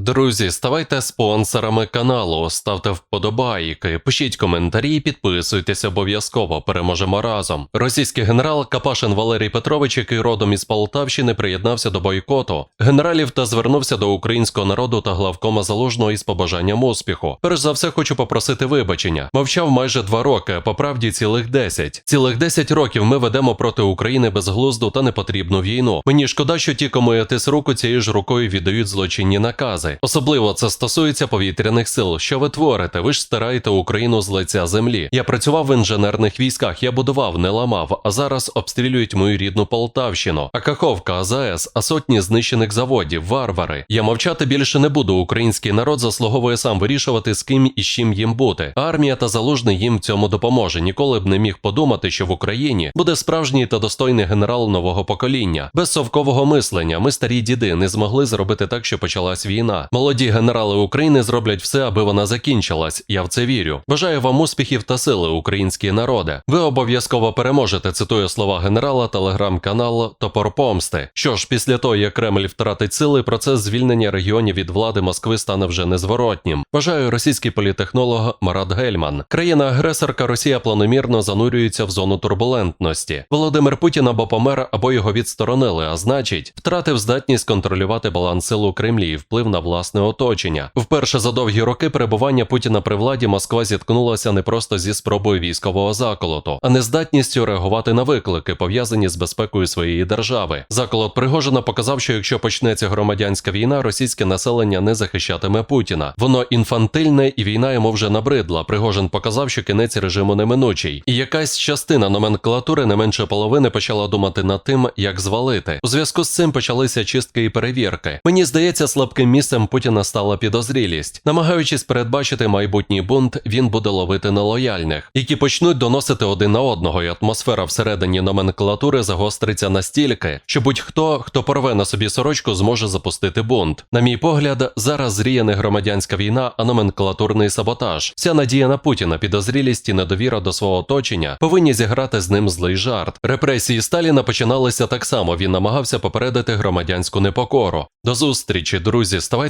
Друзі, ставайте спонсорами каналу, ставте вподобайки, пишіть коментарі, підписуйтесь обов'язково. Переможемо разом. Російський генерал Капашин Валерій Петрович, який родом із Полтавщини, приєднався до бойкоту генералів та звернувся до українського народу та главкома залужного із побажанням успіху. Перш за все, хочу попросити вибачення. Мовчав майже два роки, по правді цілих десять. Цілих десять років ми ведемо проти України безглузду та непотрібну війну. Мені шкода, що ті, кому я тис руку, цією ж рукою віддають злочинні накази. Особливо це стосується повітряних сил. Що ви творите? Ви ж стираєте Україну з лиця землі. Я працював в інженерних військах, я будував, не ламав, а зараз обстрілюють мою рідну Полтавщину. А Каховка, АЗС, а сотні знищених заводів, варвари. Я мовчати більше не буду. Український народ заслуговує сам вирішувати, з ким і з чим їм бути. Армія та залужний їм в цьому допоможе. Ніколи б не міг подумати, що в Україні буде справжній та достойний генерал нового покоління. Без совкового мислення ми старі діди не змогли зробити так, що почалась війна. Молоді генерали України зроблять все, аби вона закінчилась. Я в це вірю. Бажаю вам успіхів та сили, українські народи. Ви обов'язково переможете. Цитую слова генерала, телеграм-канал Топор Помсти. Що ж, після того, як Кремль втратить сили, процес звільнення регіонів від влади Москви стане вже незворотнім. Бажаю російський політехнолог Марат Гельман. Країна-агресорка Росія планомірно занурюється в зону турбулентності. Володимир Путін або помер, або його відсторонили, а значить, втратив здатність контролювати баланс сил у Кремлі і вплив на власне оточення. Вперше за довгі роки перебування Путіна при владі Москва зіткнулася не просто зі спробою військового заколоту, а не здатністю реагувати на виклики, пов'язані з безпекою своєї держави. Заколот Пригожина показав, що якщо почнеться громадянська війна, російське населення не захищатиме Путіна. Воно інфантильне і війна йому вже набридла. Пригожин показав, що кінець режиму неминучий, і якась частина номенклатури не менше половини почала думати над тим, як звалити. У зв'язку з цим почалися чистки і перевірки. Мені здається, слабким місцем Путіна стала підозрілість. Намагаючись передбачити майбутній бунт, він буде ловити нелояльних, які почнуть доносити один на одного, і атмосфера всередині номенклатури загостриться настільки, що будь-хто, хто порве на собі сорочку, зможе запустити бунт. На мій погляд, зараз зріє не громадянська війна, а номенклатурний саботаж. Вся надія на Путіна, підозрілість і недовіра до свого оточення повинні зіграти з ним злий жарт. Репресії Сталіна починалися так само. Він намагався попередити громадянську непокору. До зустрічі, друзі. Ставайте